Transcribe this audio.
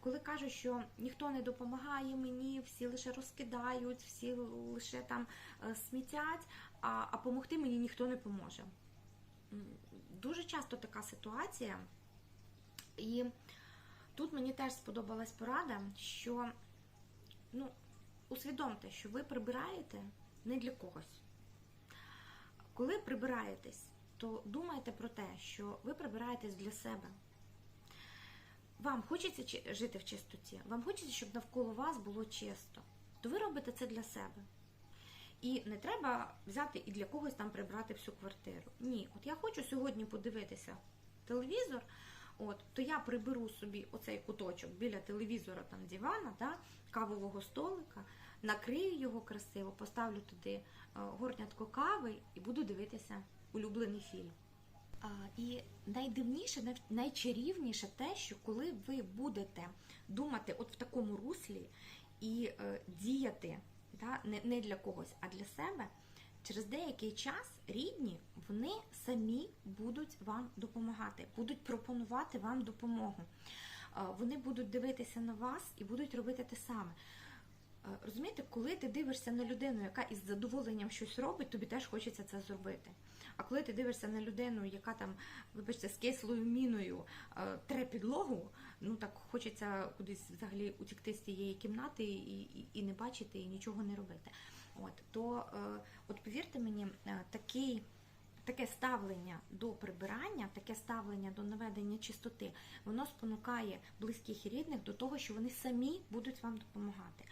коли кажуть, що ніхто не допомагає мені, всі лише розкидають, всі лише там е, смітять, а, а помогти мені ніхто не поможе. Дуже часто така ситуація. І тут мені теж сподобалась порада, що ну, усвідомте, що ви прибираєте не для когось. Коли прибираєтесь, то думайте про те, що ви прибираєтесь для себе. Вам хочеться жити в чистоті, вам хочеться, щоб навколо вас було чисто, то ви робите це для себе. І не треба взяти і для когось там прибрати всю квартиру. Ні, от я хочу сьогодні подивитися телевізор, от, то я приберу собі оцей куточок біля телевізора, там дивана, да, кавового столика, накрию його красиво, поставлю туди е, горнятко кави і буду дивитися улюблений фільм. І найдивніше, най- найчарівніше те, що коли ви будете думати от в такому руслі і е, діяти не, для когось, а для себе, через деякий час рідні вони самі будуть вам допомагати, будуть пропонувати вам допомогу. Вони будуть дивитися на вас і будуть робити те саме. Розумієте, коли ти дивишся на людину, яка із задоволенням щось робить, тобі теж хочеться це зробити. А коли ти дивишся на людину, яка там, вибачте, з кислою міною тре підлогу, ну так хочеться кудись взагалі утікти з цієї кімнати і, і, і не бачити, і нічого не робити. От то, е, от повірте мені, е, такий. Таке ставлення до прибирання, таке ставлення до наведення чистоти, воно спонукає близьких і рідних до того, що вони самі будуть вам допомагати.